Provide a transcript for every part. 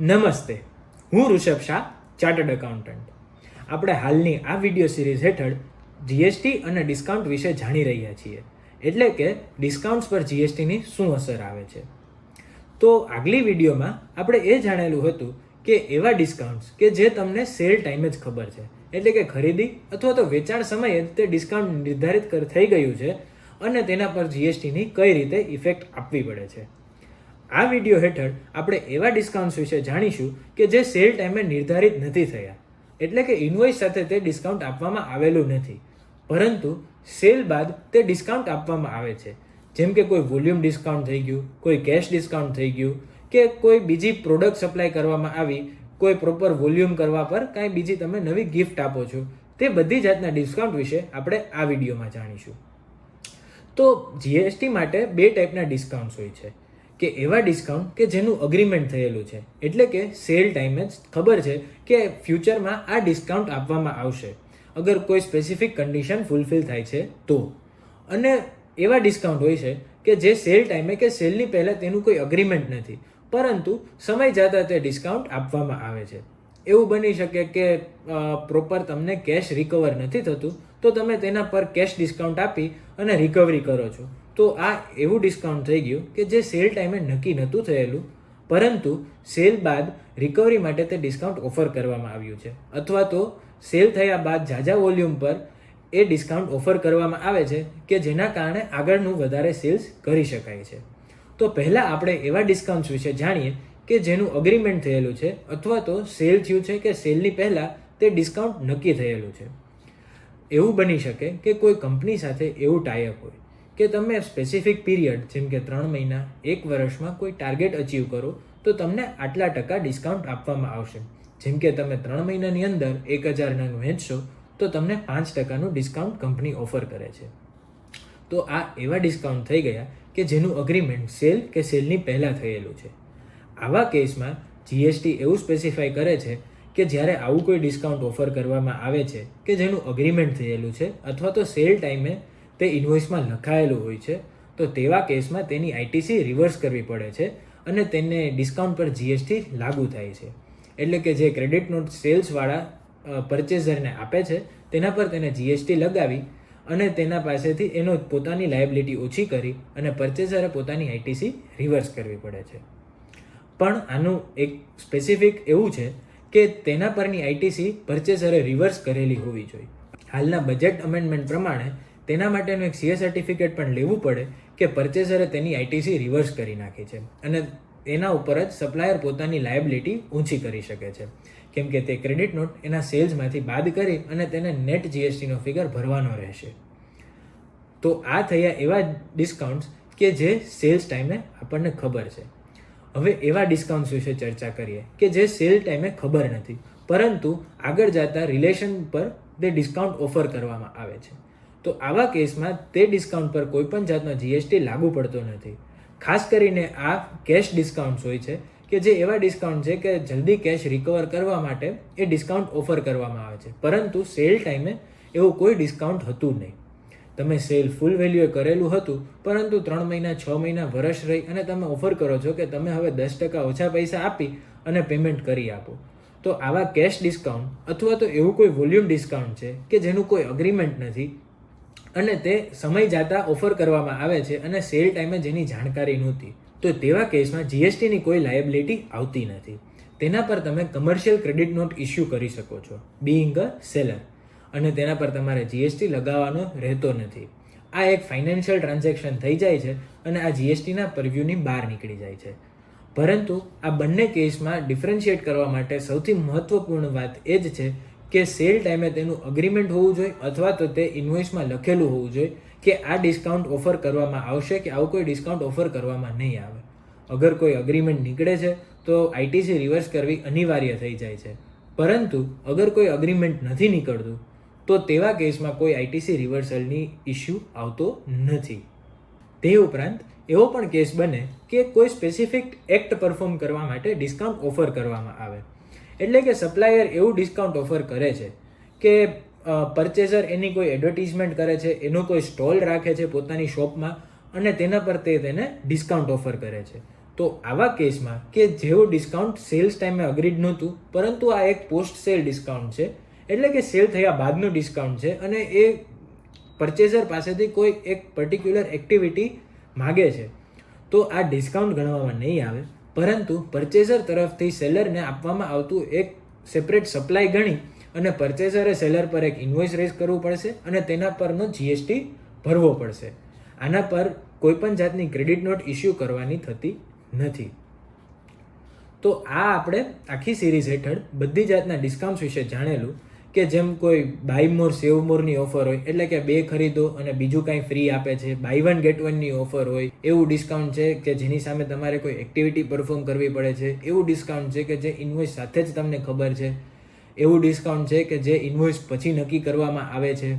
નમસ્તે. હું Rishabh Shah chartered accountant આપણે હાલની આ વીડિયો સિરીઝ હેઠળ જીએસટી અને ડિસ્કાઉન્ટ વિશે જાણી રહ્યા છીએ. એટલે કે ડિસ્કાઉન્ટ્સ પર જીએસટીની શું અસર આવે છે. તો આગલી વિડીયોમાં આપણે એ જાણેલું હતું કે એવા ડિસ્કાઉન્ટ્સ કે જે તમને સેલ ટાઈમે જ ખબર છે. એટલે કે ખરીદી અથવા તો વેચાણ સમયે તે ડિસ્કાઉન્ટ નિર્ધારિત થઈ ગયું છે અને તેના પર જીએસટીની કઈ રીતે ઇફેક્ટ આપવી પડે છે. આ વીડિયો હેઠળ આપણે એવા ડિસ્કાઉન્ટ્સ વિશે જાણીશું કે જે સેલ ટાઈમે નિર્ધારિત નથી થયા. એટલે કે ઇન્વોઇસ સાથે તે ડિસ્કાઉન્ટ આપવામાં આવેલું નથી. પરંતુ સેલ બાદ તે ડિસ્કાઉન્ટ આપવામાં આવે છે. જેમ કે કોઈ વોલ્યુમ ડિસ્કાઉન્ટ થઈ ગયું, કોઈ કેશ ડિસ્કાઉન્ટ થઈ ગયું, કે કોઈ બીજી પ્રોડક્ટ સપ્લાય કરવામાં આવી, કોઈ પ્રોપર વોલ્યુમ કરવા પર કાંઈ બીજી તમે નવી ગિફ્ટ આપો છો, તે બધી જાતના ડિસ્કાઉન્ટ વિશે આપણે આ વિડીયોમાં જાણીશું. તો જીએસટી માટે બે ટાઈપના ડિસ્કાઉન્ટ્સ હોય છે. કે એવા ડિસ્કાઉન્ટ કે જેનું અગ્રીમેન્ટ થયેલું છે. એટલે કે સેલ ટાઈમે જ ખબર છે કે ફ્યુચરમાં આ ડિસ્કાઉન્ટ આપવામાં આવશે. અગર કોઈ સ્પેસિફિક કન્ડિશન ફૂલફિલ થાય છે, તો. અને એવા ડિસ્કાઉન્ટ હોય છે કે જે સેલ ટાઈમે કે સેલની પહેલાં તેનું કોઈ અગ્રીમેન્ટ નથી. પરંતુ સમય જતાં તે ડિસ્કાઉન્ટ આપવામાં આવે છે. એવું બની શકે કે પ્રોપર તમને કેશ રિકવર નથી થતું, તો તમે તેના પર કેશ ડિસ્કાઉન્ટ આપી અને રિકવરી કરો છો. તો આ એવું ડિસ્કાઉન્ટ થઈ ગયું કે જે સેલ ટાઈમે નક્કી નહોતું થયેલું, પરંતુ સેલ બાદ રિકવરી માટે તે ડિસ્કાઉન્ટ ઓફર કરવામાં આવ્યું છે. અથવા તો સેલ થયા બાદ ઝાઝા વોલ્યુમ પર એ ડિસ્કાઉન્ટ ઓફર કરવામાં આવે છે કે જેના કારણે આગળનું વધારે સેલ્સ કરી શકાય છે. તો પહેલાં આપણે એવા ડિસ્કાઉન્ટ્સ વિશે જાણીએ કે જેનું અગ્રીમેન્ટ થયેલું છે અથવા તો સેલ થયું છે કે સેલની પહેલાં તે ડિસ્કાઉન્ટ નક્કી થયેલું છે. એવું બની શકે કે કોઈ કંપની સાથે એવું ટાઈઅપ હોય. કે તમે સ્પેસિફિક પીરિયડ જેમ કે ત્રણ મહિના, એક વર્ષમાં કોઈ ટાર્ગેટ અચીવ કરો, તો તમને આટલા ટકા ડિસ્કાઉન્ટ આપવામાં આવશે. જેમ કે તમે ત્રણ મહિનાની અંદર એક હજાર નંગ વેચશો, તો તમને પાંચ ટકાનું ડિસ્કાઉન્ટ કંપની ઓફર કરે છે. તો આ એવા ડિસ્કાઉન્ટ થઈ ગયા કે જેનું અગ્રીમેન્ટ સેલ કે સેલની પહેલાં થયેલું છે. આવા કેસમાં જીએસટી એવું સ્પેસિફાઈ કરે છે કે જ્યારે આવું કોઈ ડિસ્કાઉન્ટ ઓફર કરવામાં આવે છે કે જેનું અગ્રીમેન્ટ થયેલું છે, અથવા તો સેલ ટાઈમે તે ઇન્વોઇસમાં લખાયેલું હોય છે, તો તેવા કેસમાં તેની આઈટીસી રિવર્સ કરવી પડે છે અને તેને ડિસ્કાઉન્ટ પર જીએસટી લાગુ થાય છે. એટલે કે જે ક્રેડિટ નોટ સેલ્સવાળા પરચેઝરને આપે છે, તેના પર તેને જીએસટી લગાવી અને તેના પાસેથી એનો પોતાની લાયબિલિટી ઓછી કરી અને પરચેઝરે પોતાની આઈટીસી રિવર્સ કરવી પડે છે. પણ આનું એક સ્પેસિફિક એવું છે કે તેના પરની આઈટીસી પરચેઝરે રિવર્સ કરેલી હોવી જોઈએ. હાલના બજેટ અમેન્ડમેન્ટ પ્રમાણે તેના માટેનું એક સીએ સર્ટિફિકેટ પણ લેવું પડે કે પરચેસરે તેની આઈટીસી રિવર્સ કરી નાખી છે અને એના ઉપર જ સપ્લાયર પોતાની લાયબિલિટી ઊંચી કરી શકે છે. કેમ કે તે ક્રેડિટ નોટ એના સેલ્સમાંથી બાદ કરી અને તેને નેટ જીએસટીનો ફિગર ભરવાનો રહેશે. તો આ થયા એવા ડિસ્કાઉન્ટ્સ કે જે સેલ્સ ટાઈમે આપણને ખબર છે. હવે એવા ડિસ્કાઉન્ટ્સ વિશે ચર્ચા કરીએ કે જે સેલ ટાઈમે ખબર નથી, પરંતુ આગળ જતા રિલેશન પર તે ડિસ્કાઉન્ટ ઓફર કરવામાં આવે છે. તો આવા કેસમાં તે ડિસ્કાઉન્ટ પર કોઈ પણ જાતનો જીએસટી લાગુ પડતો નથી. ખાસ કરીને આ કેશ ડિસ્કાઉન્ટ્સ હોય છે કે જે એવા ડિસ્કાઉન્ટ છે કે જલ્દી કેશ રિકવર કરવા માટે એ ડિસ્કાઉન્ટ ઓફર કરવામાં આવે છે. પરંતુ સેલ ટાઈમે એવું કોઈ ડિસ્કાઉન્ટ હતું નહીં. તમે સેલ ફૂલ વેલ્યુએ કરેલું હતું, પરંતુ ત્રણ મહિના, છ મહિના વર્ષ રહી અને તમે ઓફર કરો છો કે તમે હવે દસ ટકા ઓછા પૈસા આપી અને પેમેન્ટ કરી આપો. તો આવા કેશ ડિસ્કાઉન્ટ અથવા તો એવું કોઈ વોલ્યુમ ડિસ્કાઉન્ટ છે કે જેનું કોઈ અગ્રીમેન્ટ નથી અને તે સમય જતા ઓફર કરવામાં આવે છે અને સેલ ટાઈમે જેની જાણકારી નહોતી. તો તેવા કેસમાં જીએસટીની કોઈ લાયબિલિટી આવતી નથી. તેના પર તમે કમર્શિયલ ક્રેડિટ નોટ ઇસ્યુ કરી શકો છો બીઇંગ અ સેલર અને તેના પર તમારે જીએસટી લગાવવાનો રહેતો નથી. આ એક ફાઇનાન્શિયલ ટ્રાન્ઝેક્શન થઈ જાય છે અને આ જીએસટીના પરવ્યુની બહાર નીકળી જાય છે. પરંતુ આ બંને કેસમાં ડિફરન્શિએટ કરવા માટે સૌથી મહત્વપૂર્ણ વાત એ જ છે કે સેલ ટાઈમે તેનું અગ્રીમેન્ટ હોવું જોઈએ અથવા તો તે ઇન્વોઇસમાં લખેલું હોવું જોઈએ કે આ ડિસ્કાઉન્ટ ઓફર કરવામાં આવશે કે આવું કોઈ ડિસ્કાઉન્ટ ઓફર કરવામાં નહીં આવે. અગર કોઈ અગ્રીમેન્ટ નીકળે છે, તો આઈટીસી રિવર્સ કરવી અનિવાર્ય થઈ જાય છે. પરંતુ અગર કોઈ અગ્રીમેન્ટ નથી નીકળતું, તો તેવા કેસમાં કોઈ આઈટીસી રિવર્સલની ઇસ્યુ આવતો નથી. તે ઉપરાંત, એવો પણ કેસ બને કે કોઈ સ્પેસિફિક એક્ટ પરફોર્મ કરવા માટે ડિસ્કાઉન્ટ ઓફર કરવામાં આવે. એટલે કે સપ્લાયર એવું ડિસ્કાઉન્ટ ઓફર કરે છે કે પરચેઝર એની કોઈ એડવર્ટિઝમેન્ટ કરે છે, એનો કોઈ સ્ટોલ રાખે છે પોતાની શોપમાં અને તેના પર તે તેને ડિસ્કાઉન્ટ ઓફર કરે છે. તો આવા કેસમાં કે જેવું ડિસ્કાઉન્ટ સેલ્સ ટાઈમે અગ્રીડ નહોતું, પરંતુ આ એક પોસ્ટ સેલ ડિસ્કાઉન્ટ છે, એટલે કે સેલ થયા બાદનું ડિસ્કાઉન્ટ છે અને એ પરચેઝર પાસેથી કોઈ એક પર્ટિક્યુલર એક્ટિવિટી માગે છે. તો આ ડિસ્કાઉન્ટ ગણવામાં નહીં આવે. પરંતુ પરચેઝર તરફથી સેલરને આપવામાં આવતું એક સેપરેટ સપ્લાય ગણી અને પરચેઝરે સેલર પર એક ઇન્વોઇસ રેઝ કરવું પડશે અને તેના પરનો જીએસટી ભરવો પડશે. આના પર કોઈપણ જાતની ક્રેડિટ નોટ ઇસ્યુ કરવાની થતી નથી. તો આ આપણે આખી સિરીઝ હેઠળ બધી જાતના ડિસ્કાઉન્ટ વિશે જાણેલું કે જેમ કોઈ by more save Morni offer હોય, એટલે કે બે ખરીદો અને બીજું કાંઈ ફ્રી આપે છે બાય વન ગેટ વનની ઓફર હોય, એવું ડિસ્કાઉન્ટ છે કે જેની સામે તમારે કોઈ એક્ટિવિટી પરફોર્મ કરવી પડે છે, એવું ડિસ્કાઉન્ટ છે કે જે ઇન્વોઇસ સાથે જ તમને ખબર છે, એવું ડિસ્કાઉન્ટ છે કે જે ઇન્વોઇસ પછી નક્કી કરવામાં આવે છે.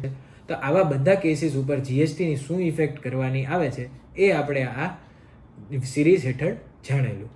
તો આવા બધા કેસીસ ઉપર જીએસટીની શું ઇફેક્ટ કરવાની આવે છે, એ આપણે આ સિરીઝ હેઠળ જાણેલું.